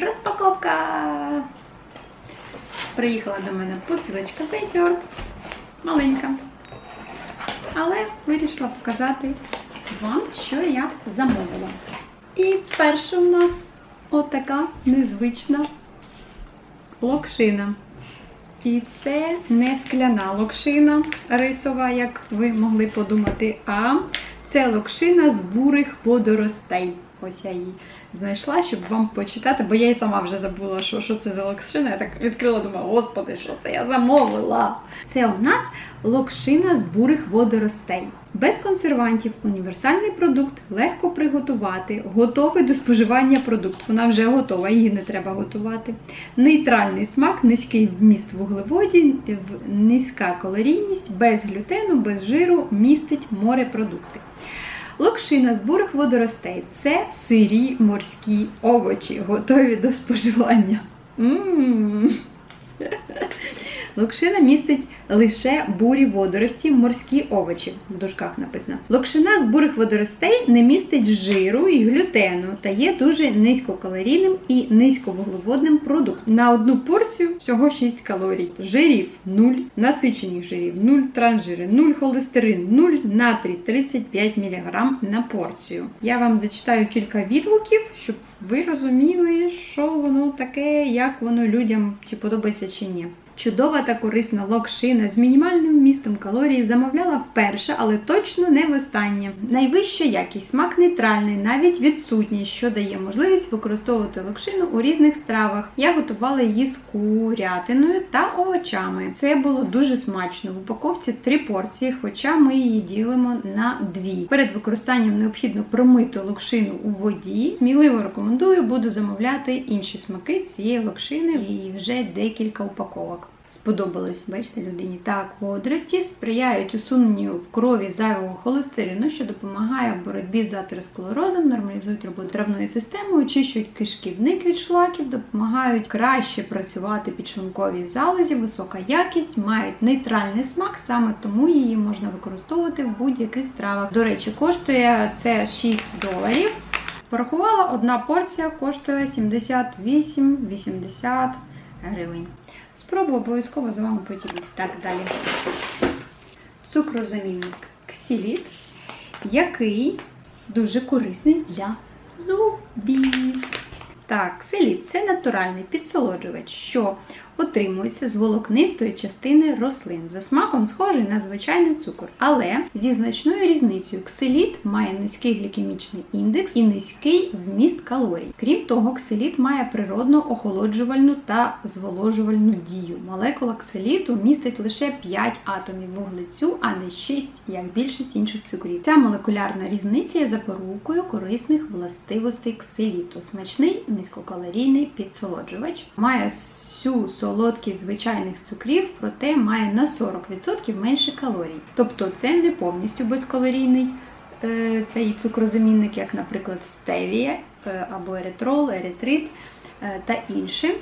Розпаковка! Приїхала до мене посилочка з Маленька. Але вирішила показати вам, що я замовила. І перша у нас отака незвична локшина. І це не скляна локшина рисова, як ви могли подумати, а це локшина з бурих водоростей. Ось я її знайшла, щоб вам почитати, бо я і сама вже забула, що, що це за локшина. Я так відкрила, думаю, господи, що це я замовила. Це у нас локшина з бурих водоростей. Без консервантів, універсальний продукт, легко приготувати, готовий до споживання продукт. Вона вже готова, її не треба готувати. Нейтральний смак, низький вміст вуглеводів, низька калорійність, без глютену, без жиру, містить морепродукти. Локшина бурих водоростей це сирі морські овочі, готові до споживання. М. Локшина містить лише бурі водорості, морські овочі. В дужках написано. Локшина з бурих водоростей не містить жиру і глютену та є дуже низькокалорійним і низьковуглеводним продуктом. На одну порцію всього 6 калорій. Жирів 0, насичених жирів 0, трансжири 0, холестерин 0, натрій 35 мг на порцію. Я вам зачитаю кілька відгуків, щоб ви розуміли, що воно таке, як воно людям чи подобається чи ні. Чудова та корисна локшина з мінімальним вмістом калорій замовляла вперше, але точно не востаннє. Найвища якість, смак нейтральний, навіть відсутній, що дає можливість використовувати локшину у різних стравах. Я готувала її з курятиною та овочами. Це було дуже смачно. В упаковці три порції, хоча ми її ділимо на дві. Перед використанням необхідно промити локшину у воді. Сміливо рекомендую, буду замовляти інші смаки цієї локшини і вже декілька упаковок. Сподобалось, бачите, людині. Так, водорості сприяють усуненню в крові зайвого холестерину, що допомагає в боротьбі з атеросклерозом, нормалізують роботу травної системи, очищують кишківник від шлаків, допомагають краще працювати підшлунковій залозі, висока якість, мають нейтральний смак, саме тому її можна використовувати в будь-яких стравах. До речі, коштує це 6 доларів. Порахувала, одна порція коштує 78-80 гривень. Спробую обов'язково з вами поділюсь. Так, далі. Цукрозамінник ксіліт, який дуже корисний для зубів. Так, ксиліт це натуральний підсолоджувач, що отримується з волокнистої частини рослин. За смаком схожий на звичайний цукор, але зі значною різницею ксиліт має низький глікемічний індекс і низький вміст калорій. Крім того, ксиліт має природну охолоджувальну та зволожувальну дію. Молекула ксиліту містить лише 5 атомів вуглецю, а не 6, як більшість інших цукрів. Ця молекулярна різниця є запорукою корисних властивостей ксиліту. Смачний низькокалорійний підсолоджувач має всю солодкість звичайних цукрів, проте має на 40% менше калорій. Тобто це не повністю безкалорійний е, цей цукрозамінник, як, наприклад, стевія е, або еритрол, еритрит е, та інші.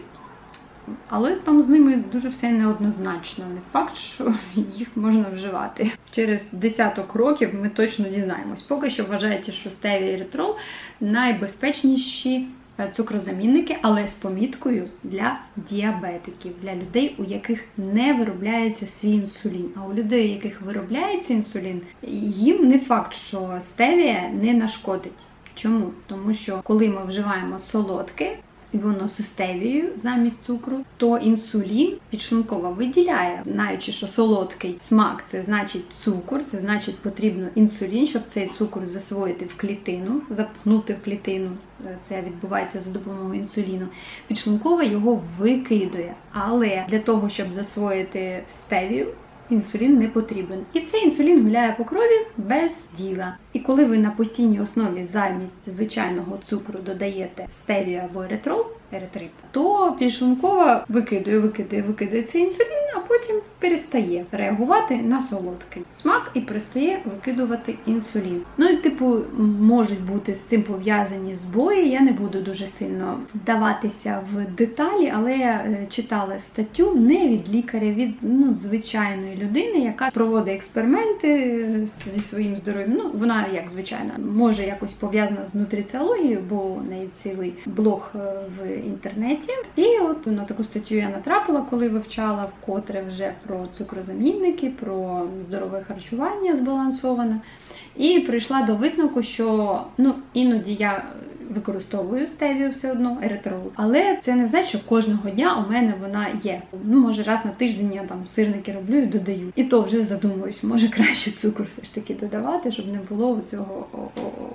Але там з ними дуже все неоднозначно. Не факт, що їх можна вживати. Через десяток років ми точно дізнаємось. Поки що вважається, що стевія і еритрол найбезпечніші цукрозамінники, але з поміткою для діабетиків, для людей, у яких не виробляється свій інсулін. А у людей, у яких виробляється інсулін, їм не факт, що стевія не нашкодить. Чому? Тому що коли ми вживаємо солодке, воно з стевією замість цукру, то інсулін підшлунково виділяє, знаючи, що солодкий смак це значить цукор, це значить потрібно інсулін, щоб цей цукор засвоїти в клітину, запхнути в клітину. Це відбувається за допомогою інсуліну. Підшлунково його викидує. Але для того, щоб засвоїти стевію, інсулін не потрібен. І цей інсулін гуляє по крові без діла. І коли ви на постійній основі замість звичайного цукру додаєте стевію або еритрол, еритрит, то підшлункова викидує, викидує, викидує цей інсулін, а потім перестає реагувати на солодкий смак і перестає викидувати інсулін. Ну і типу можуть бути з цим пов'язані збої. Я не буду дуже сильно вдаватися в деталі, але я е, читала статтю не від лікаря, від ну, звичайної людини, яка проводить експерименти е, зі своїм здоров'ям. Ну, вона як звичайно може якось пов'язана з нутриціологією, бо у неї цілий блог е, в інтернеті. І от на таку статтю я натрапила, коли вивчала вкотре вже про цукрозамінники, про здорове харчування збалансоване. І прийшла до висновку, що ну іноді я використовую стевію все одно, еритрол. Але це не значить, що кожного дня у мене вона є. Ну, може, раз на тиждень я там сирники роблю і додаю. І то вже задумуюсь, може краще цукор все ж таки додавати, щоб не було цього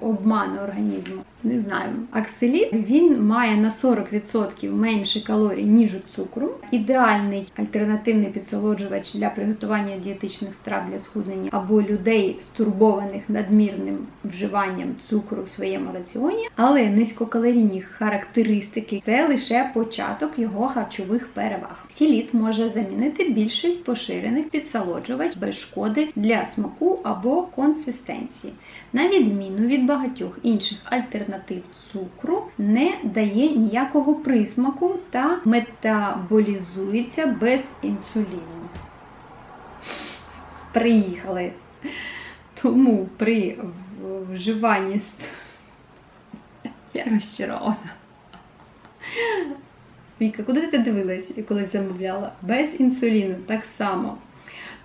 обману організму. Не знаю. Акселіт він має на 40% менше калорій, ніж у цукру. Ідеальний альтернативний підсолоджувач для приготування дієтичних страв для схуднення або людей, стурбованих надмірним вживанням цукру в своєму раціоні, але низькокалорійні характеристики це лише початок його харчових переваг. Сіліт може замінити більшість поширених підсолоджувач без шкоди для смаку або консистенції. На відміну від багатьох інших альтернатив цукру, не дає ніякого присмаку та метаболізується без інсуліну. Приїхали. Тому при вживанні я розчарована. Віка, куди ти дивилась, коли замовляла? Без інсуліну так само.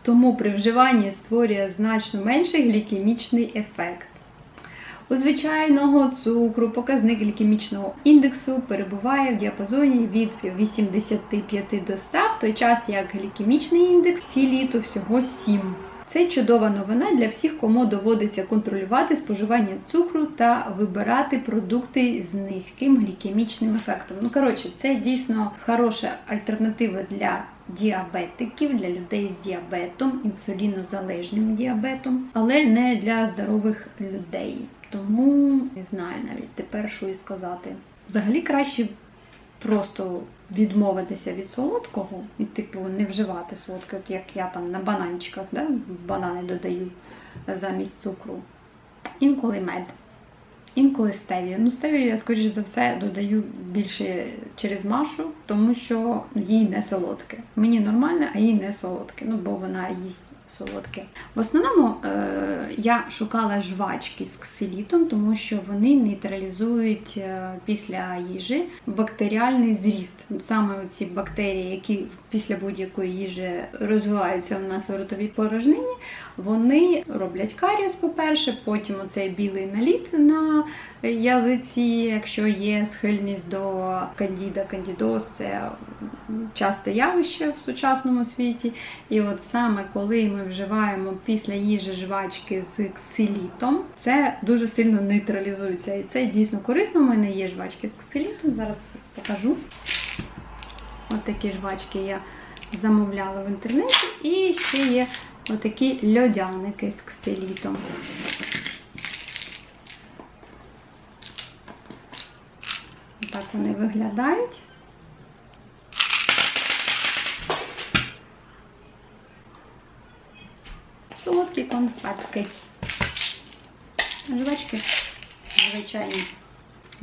Тому при вживанні створює значно менший глікемічний ефект. У звичайного цукру показник глікемічного індексу перебуває в діапазоні від 85 до 100, в той час як глікемічний індекс сіліту всього 7. Це чудова новина для всіх, кому доводиться контролювати споживання цукру та вибирати продукти з низьким глікемічним ефектом. Ну, коротше, це дійсно хороша альтернатива для діабетиків, для людей з діабетом, інсулінозалежним діабетом, але не для здорових людей. Тому не знаю навіть тепер, що і сказати. Взагалі краще просто відмовитися від солодкого і, типу, не вживати солодке, от як я там на бананчиках, да? банани додаю замість цукру. Інколи мед. Інколи стевію. Ну, стевію я, скоріш за все, додаю більше через Машу, тому що їй не солодке. Мені нормально, а їй не солодке. Ну, бо вона їсть солодке. В основному е, я шукала жвачки з ксилітом, тому що вони нейтралізують е, після їжі бактеріальний зріст. Саме ці бактерії, які після будь-якої їжі розвиваються у нас у ротовій порожнині, вони роблять каріус, по-перше, потім оцей білий наліт на язиці, якщо є схильність до кандіда, кандідоз, це часте явище в сучасному світі. І от саме коли ми вживаємо після їжі жвачки з ксилітом, це дуже сильно нейтралізується. І це дійсно корисно. У мене є жвачки з ксилітом. Зараз покажу. От такі жвачки я замовляла в інтернеті. І ще є отакі льодяники з ксилітом. Так вони виглядають. Солодкі конфетки. Жвачки звичайні.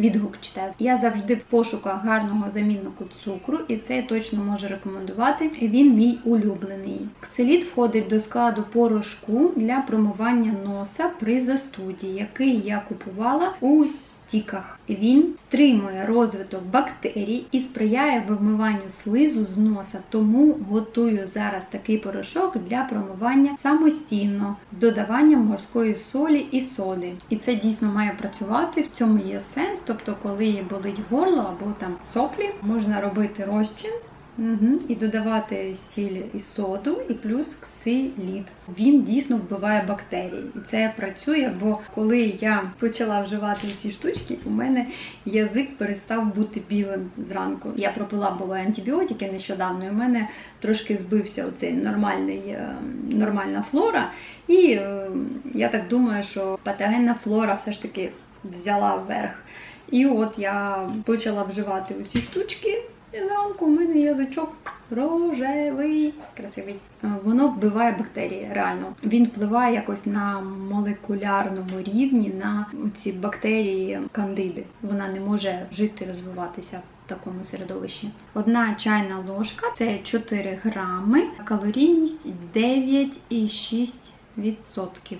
Відгук читаю. Я завжди в пошуках гарного заміннику цукру, і це я точно можу рекомендувати. Він мій улюблений. Кселіт входить до складу порошку для промивання носа при застуді, який я купувала у стіках. Він стримує розвиток бактерій і сприяє вимиванню слизу з носа. Тому готую зараз такий порошок для промивання самостійно з додаванням морської солі і соди. І це дійсно має працювати. В цьому є сенс. Тобто, коли болить горло або там соплі, можна робити розчин. Угу. І додавати сіль і соду, і плюс ксиліт. Він дійсно вбиває бактерії. І це працює, бо коли я почала вживати ці штучки, у мене язик перестав бути білим зранку. Я пропила було антибіотики нещодавно, і у мене трошки збився оцей нормальний, е, нормальна флора. І е, я так думаю, що патогенна флора все ж таки взяла вверх. І от я почала вживати ці штучки. І зранку у мене язичок рожевий, красивий. Е, Воно вбиває бактерії, реально. Він впливає якось на молекулярному рівні на ці бактерії кандиди. Вона не може жити, розвиватися в такому середовищі. Одна чайна ложка це 4 грами, калорійність 9,6%.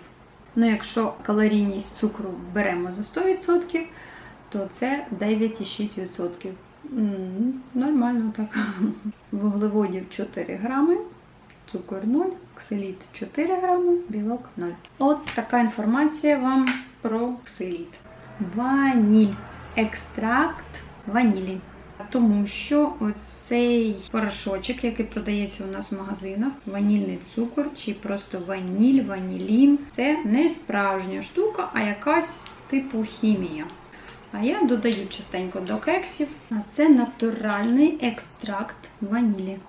Ну, якщо калорійність цукру беремо за 100%, то це 9,6%. Нормально так. Вуглеводів 4 грами, цукор 0, ксиліт 4 грами, білок 0. От така інформація вам про ксиліт. Ваніль. Екстракт ванілі. Тому що оцей порошочок, який продається у нас в магазинах, ванільний цукор чи просто ваніль, ванілін, це не справжня штука, а якась типу хімія. А я додаю частенько до кексів. А це натуральний екстракт ванілі.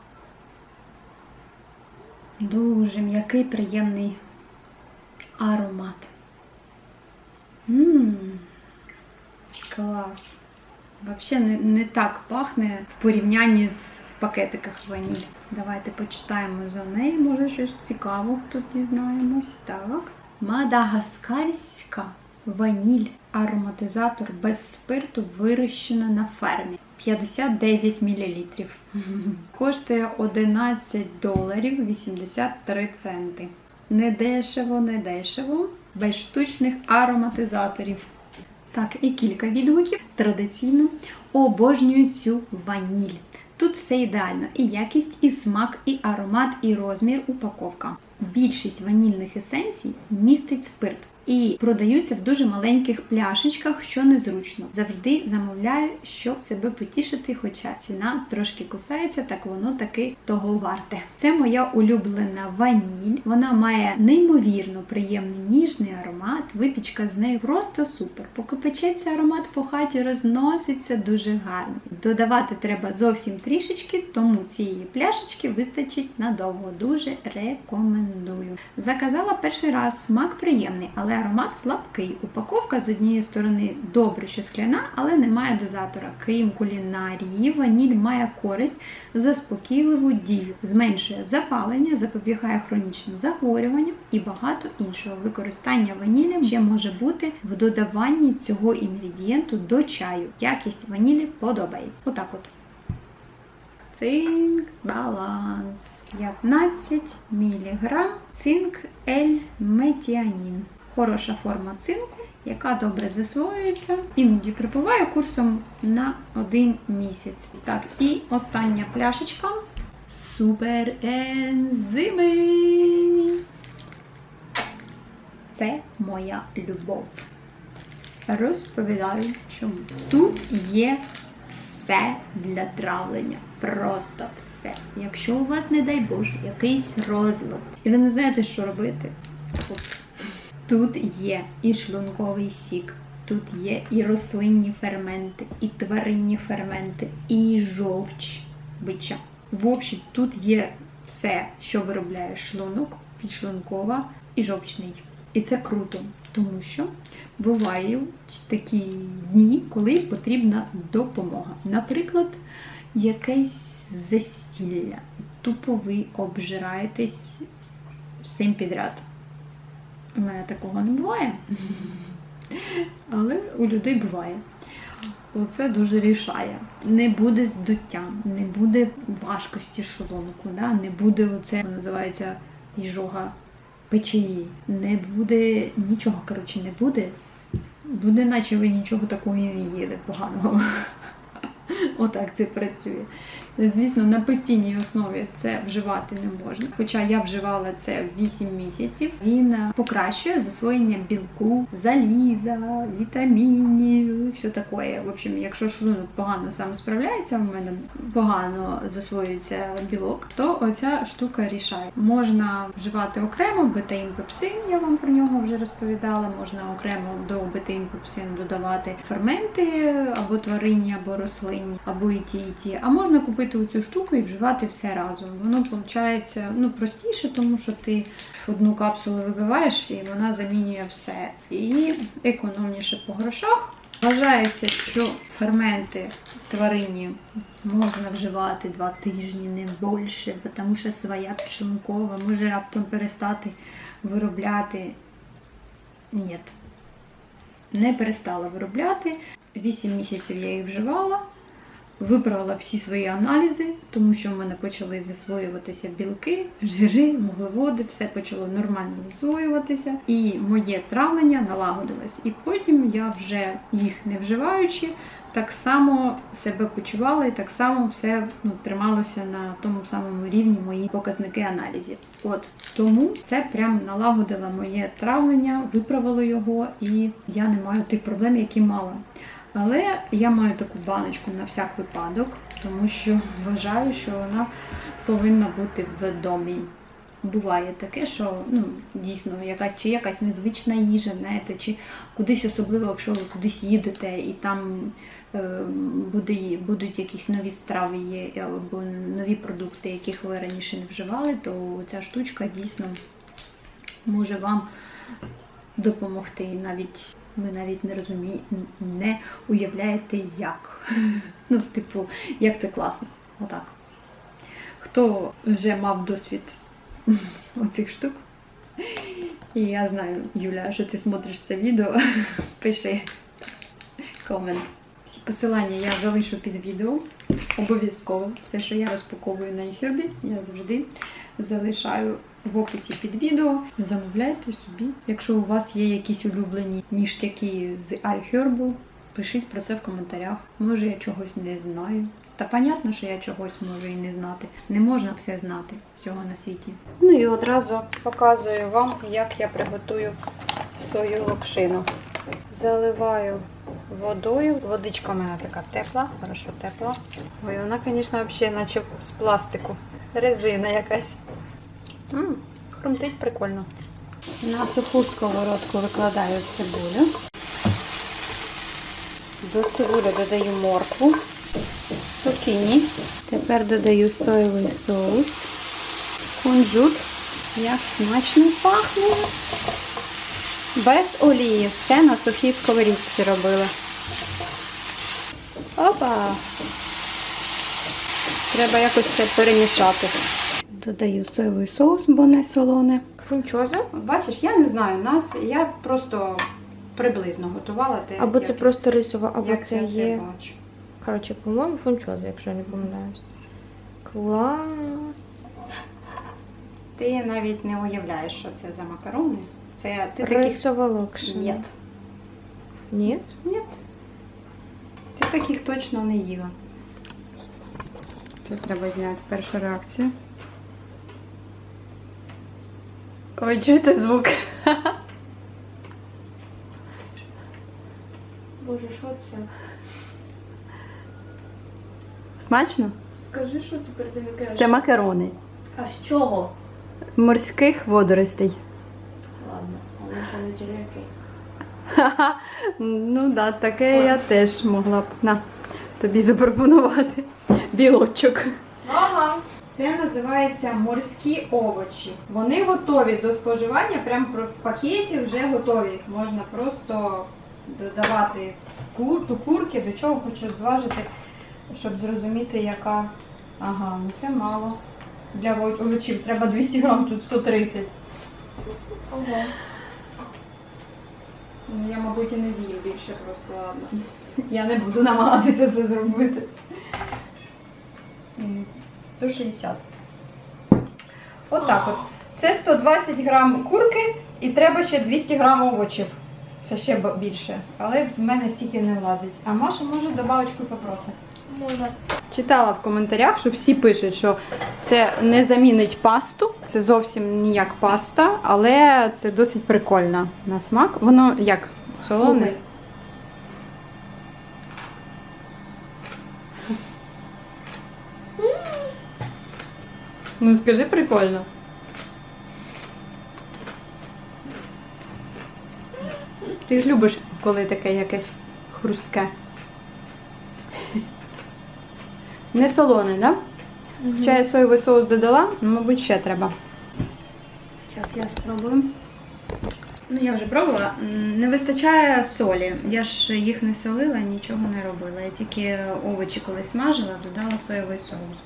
Дуже м'який, приємний аромат. Ммм, клас. Взагалі не, не так пахне в порівнянні з пакетиках ваніль. Давайте почитаємо за неї, може щось цікаве тут дізнаємось. Так. Мадагаскарська ваніль. Ароматизатор без спирту вирощена на фермі. 59 мл. Коштує 11 доларів 83 центи. Не дешево, не дешево. Без штучних ароматизаторів. Так, і кілька відгуків. Традиційно обожнюю цю ваніль. Тут все ідеально: і якість, і смак, і аромат, і розмір, упаковка. Більшість ванільних есенцій містить спирт і продаються в дуже маленьких пляшечках, що незручно. Завжди замовляю, щоб себе потішити, хоча ціна трошки кусається, так воно таки того варте. Це моя улюблена ваніль. Вона має неймовірно приємний ніжний аромат. Випічка з нею просто супер. Поки печеться аромат по хаті, розноситься дуже гарно. Додавати треба зовсім трішечки, тому цієї пляшечки вистачить надовго. Дуже рекомендую. Заказала перший раз, смак приємний, але аромат слабкий. Упаковка з однієї сторони добре, що скляна, але немає дозатора. Крім кулінарії, ваніль має користь, заспокійливу дію, зменшує запалення, запобігає хронічним захворюванням і багато іншого. Використання ванілі ще може бути в додаванні цього інгредієнту до чаю. Якість ванілі подобається. Отак от. Цинк баланс. 15 мг цинк L-метіанін. Хороша форма цинку, яка добре засвоюється. Іноді припиваю курсом на один місяць. Так, і остання пляшечка. Супер ензими. Це моя любов. Розповідаю, чому. Тут є все для травлення. Просто все. Якщо у вас, не дай Боже, якийсь розлад, і ви не знаєте, що робити. От. Тут є і шлунковий сік, тут є і рослинні ферменти, і тваринні ферменти, і жовч бича. В общем, тут є все, що виробляє шлунок, підшлункова і жовчний. І це круто, тому що бувають такі дні, коли потрібна допомога. Наприклад, якесь застілля. Тупо ви обжираєтесь всім підряд. У мене такого не буває. Але у людей буває. Оце дуже рішає. Не буде здуття, не буде важкості шлунку, да? не буде оце, називається іжога печії. Не буде нічого, коротше, не буде. Буде, наче ви нічого такого не їли поганого. Отак це працює. Звісно, на постійній основі це вживати не можна. Хоча я вживала це 8 місяців. Він покращує засвоєння білку, заліза, вітамінів, все таке. В общем, якщо шлунок погано сам справляється, у мене погано засвоюється білок, то оця штука рішає. Можна вживати окремо бетаїн пепсин, я вам про нього вже розповідала. Можна окремо до бетаїн пепсин додавати ферменти або тваринні, або рослинні, або і ті, і ті. А можна купити цю штуку і вживати все разом. Воно виходить ну, простіше, тому що ти одну капсулу вибиваєш і вона замінює все. І економніше по грошах. Вважається, що ферменти тварині можна вживати два тижні, не більше, тому що своя підшлункова може раптом перестати виробляти. Ні, не перестала виробляти. 8 місяців я їх вживала. Виправила всі свої аналізи, тому що в мене почали засвоюватися білки, жири, вуглеводи, все почало нормально засвоюватися, і моє травлення налагодилось. І потім я вже їх не вживаючи, так само себе почувала і так само все ну, трималося на тому самому рівні мої показники аналізів. От тому це прям налагодило моє травлення, виправило його, і я не маю тих проблем, які мала. Але я маю таку баночку на всяк випадок, тому що вважаю, що вона повинна бути в домі. Буває таке, що ну дійсно якась чи якась незвична їжа, знаєте, чи кудись особливо, якщо ви кудись їдете і там е, буде, будуть якісь нові страви є або нові продукти, яких ви раніше не вживали, то ця штучка дійсно може вам допомогти. Навіть ви навіть не розумієте, не уявляєте як. Ну, типу, як це класно. Отак. Хто вже мав досвід оцих штук. І я знаю, Юля, що ти смотриш це відео, пиши комент. Всі посилання я залишу під відео. Обов'язково. Все, що я розпаковую на iHerb, я завжди залишаю в описі під відео. Замовляйте собі. Якщо у вас є якісь улюблені ніштяки з iHerb, пишіть про це в коментарях. Може я чогось не знаю. Та понятно, що я чогось можу і не знати. Не можна все знати всього на світі. Ну і одразу показую вам, як я приготую свою локшину. Заливаю водою. Водичка у мене така тепла, хорошо тепла. Ой, вона, звісно, взагалі наче з пластику. Резина якась. М, хрумтить прикольно. На суху сковородку викладаю цибулю. До цибулі додаю моркву, цукіні. Тепер додаю соєвий соус, кунжут. Як смачно пахне. Без олії. Все на сухій сковорідці робила. Опа! Треба якось це перемішати. Додаю соєвий соус, бо не солоне. Фунчоза? Бачиш, я не знаю назв, я просто приблизно готувала те. Або як- це просто рисова, або як це я є. бачу. Коротше, по-моєму, фунчоза, якщо я не помиляюсь. Клас. Ти навіть не уявляєш, що це за макарони. Це ти таких... Рисова локшина. Ні. Ні? Ні. Ти таких точно не їла. Це треба зняти першу реакцію. Ой, чуєте звук? Боже, що це? Смачно? Скажи, що це перед тим, як Це макарони. А з чого? Морських водоростей. Ладно, а вони що не. Ха-ха. Ну да, таке я теж могла б на тобі запропонувати. Білочок. Ага. Це називається морські овочі. Вони готові до споживання, прямо в пакеті вже готові. Можна просто додавати кур, до курки, до чого хочу зважити, щоб зрозуміти, яка. Ага, ну це мало. Для овочів треба 200 грам, тут 130. Ого. Ну, я, мабуть, і не з'їм більше, просто ладно. Я не буду намагатися це зробити. М, 160. Отак от. Це 120 грам курки і треба ще 200 грам овочів. Це ще більше. Але в мене стільки не влазить. А Маша може добавочку попросить. Може. Читала в коментарях, що всі пишуть, що це не замінить пасту. Це зовсім ніяк паста, але це досить прикольно на смак. Воно як солоне. Ну скажи прикольно. Ти ж любиш, коли таке якесь хрустке. Не солоне, да? Хоча я соєвий соус додала, ну, мабуть, ще треба. Зараз я спробую. Ну, я вже пробувала. Не вистачає солі. Я ж їх не солила, нічого не робила. Я тільки овочі, коли смажила, додала соєвий соус.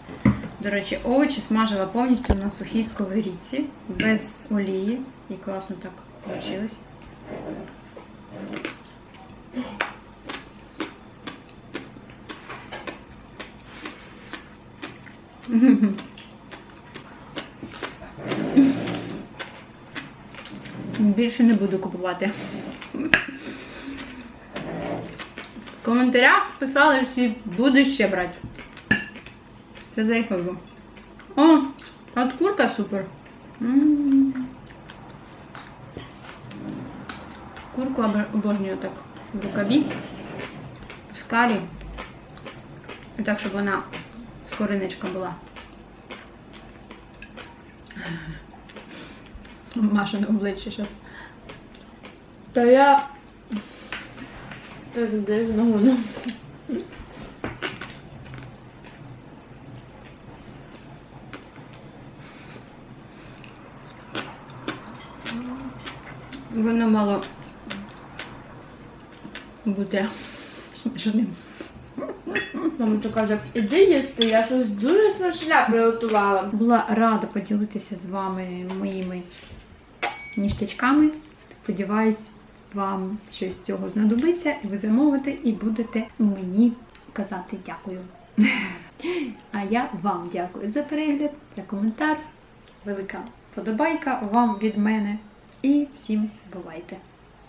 До речі, овочі смажила повністю на сухій сковорідці, без олії. І класно так вийшло. Більше не буду купувати. В коментарях писали всі, буде ще брати. Це заїхав. О, от курка супер. М. Курку обо- обожнюю так в рукаві, в скалі. І так, щоб вона скоринечка була. Маша на обличчя зараз. Та я... Так дивно воно. Воно мало бути смачним. Мамочка каже, іди їсти, я щось дуже смачне приготувала. Була рада поділитися з вами моїми ніштячками. Сподіваюсь, вам щось з цього знадобиться, і ви замовите, і будете мені казати дякую. А я вам дякую за перегляд, за коментар. Велика подобайка вам від мене. І всім бувайте!